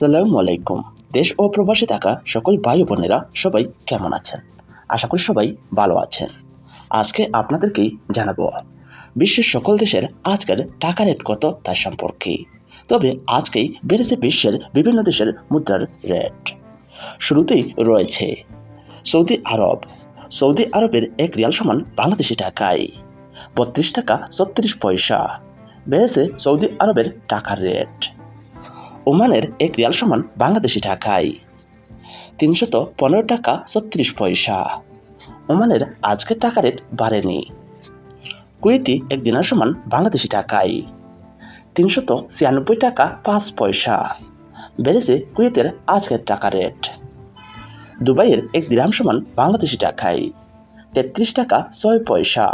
আসসালামু আলাইকুম। দেশ ও প্রবাসে থাকা সকল ভাই বোনেরা সবাই কেমন আছেন? আশা করি সবাই ভালো আছেন। আজকে আপনাদেরকেই জানাব, বিশ্বের সকল দেশের আজকের টাকা রেট কত তার সম্পর্কে। তবে আজকেই বেড়েছে বিশ্বের বিভিন্ন দেশের মুদ্রার রেট। শুরুতেই রয়েছে সৌদি আরব। সৌদি আরবের এক রিয়াল সমান বাংলাদেশি টাকায় বত্রিশ টাকা ছত্রিশ পয়সা। বেড়েছে সৌদি আরবের টাকার রেট। ওমানের এক রিয়াল সমান বাংলাদেশি টাকায়। তিনশত পনেরো টাকা ছত্রিশ পয়সা। ওমানের আজকের টাকা রেট বাড়েনি। কুয়েতি এক দিনার সমান বাংলাদেশি টাকায়। তিনশত ছিয়ানব্বই টাকা পাঁচ পয়সা। বেড়েছে কুয়েতের আজকের টাকা রেট। দুবাইয়ের এক দিরাম সমান বাংলাদেশি টাকায়। তেত্রিশ টাকা ছয় পয়সা।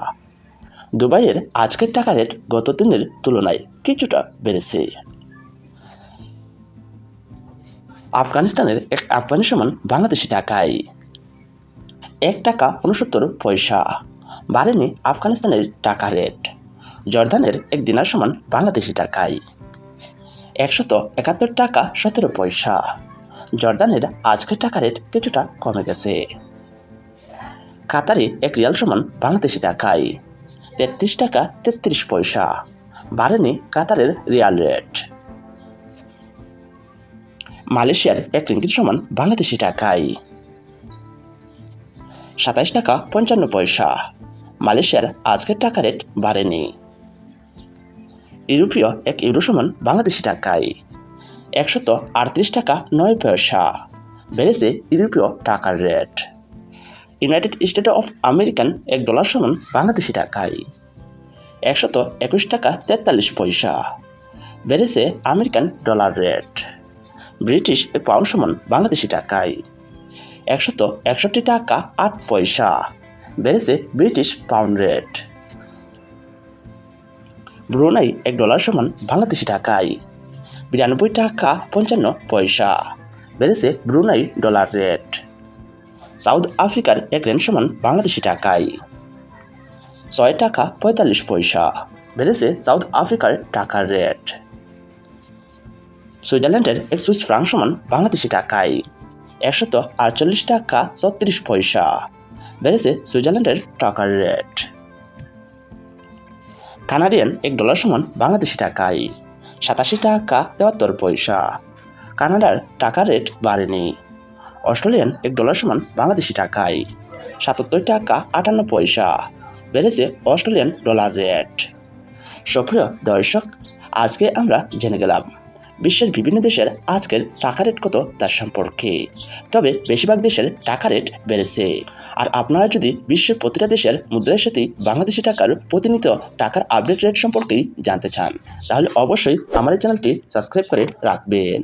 দুবাইয়ের আজকের টাকা রেট গত দিনের তুলনায় কিছুটা বেড়েছে। আফগানিস্তানের এক আফগানি সমান বাংলাদেশি টাকায়। এক টাকা উনসত্তর পয়সা। বাড়েনি আফগানিস্তানের টাকা রেট। জর্দানের এক দিনার সমান বাংলাদেশি টাকায়। একশত একাত্তর টাকা সতেরো পয়সা। জর্দানের আজকের টাকা রেট কিছুটা কমে গেছে। কাতারে এক রিয়াল সমান বাংলাদেশি টাকায়। তেত্রিশ টাকা তেত্রিশ পয়সা। বাড়েনি কাতারের রিয়াল রেট। মালয়েশিয়ার এক রিঙ্গিত সমান বাংলাদেশি টাকায়। সাতাইশ টাকা পঞ্চান্ন পয়সা। মালয়েশিয়ার আজকের টাকা রেট বাড়েনি। ইউরোপীয় এক ইউরো সমান বাংলাদেশি টাকায়। একশত আটত্রিশ টাকা নয় পয়সা। বেড়েছে ইউরোপীয় টাকার rate. United State of American এক ডলার সমান বাংলাদেশি টাকায়। একশত একুশ টাকা তেতাল্লিশ পয়সা। বেড়েছে American dollar rate. British pound সমান বাংলাদেশি টাকায়। একশত একষট্টি টাকা আট পয়সা। বেড়েছে ব্রিটিশ পাউন্ড রেট ব্রুনাই এক ডলার সমান বাংলাদেশি টাকায়। বিরানব্বই টাকা পঞ্চান্ন পয়সা। বেড়েছে ব্রুনাই ডলার রেট সাউথ আফ্রিকার এক রেন সমান বাংলাদেশি টাকায়। ছয় টাকা পঁয়তাল্লিশ পয়সা। বেড়েছে সাউথ আফ্রিকার টাকার রেট সুইজারল্যান্ডের এক সুইস ফ্রাঙ্ক সমান বাংলাদেশি টাকায়। একশত আটচল্লিশ টাকা ছত্রিশ পয়সা। বেড়েছে সুইজারল্যান্ডের টাকার রেট। কানাডিয়ান এক ডলার সমান বাংলাদেশি টাকায়। সাতাশি টাকা তেহাত্তর পয়সা। কানাডার টাকার রেট বাড়েনি। অস্ট্রেলিয়ান এক ডলার সমান বাংলাদেশি টাকায়। সাতাত্তর টাকা আটান্ন পয়সা। বেড়েছে অস্ট্রেলিয়ান ডলার রেট। সক্রিয় দর্শক, আজকে আমরা জেনে গেলাম বিশ্বের বিভিন্ন দেশের আজকের টাকা রেট কত তার সম্পর্কে। তবে বেশিরভাগ দেশের টাকা রেট বেড়েছে। আর আপনারা যদি বিশ্বের প্রতিটা দেশের মুদ্রার সাথে বাংলাদেশি টাকার প্রতিনিয়ত টাকার আপডেট রেট সম্পর্কেই জানতে চান, তাহলে অবশ্যই আমার চ্যানেলটি সাবস্ক্রাইব করে রাখবেন।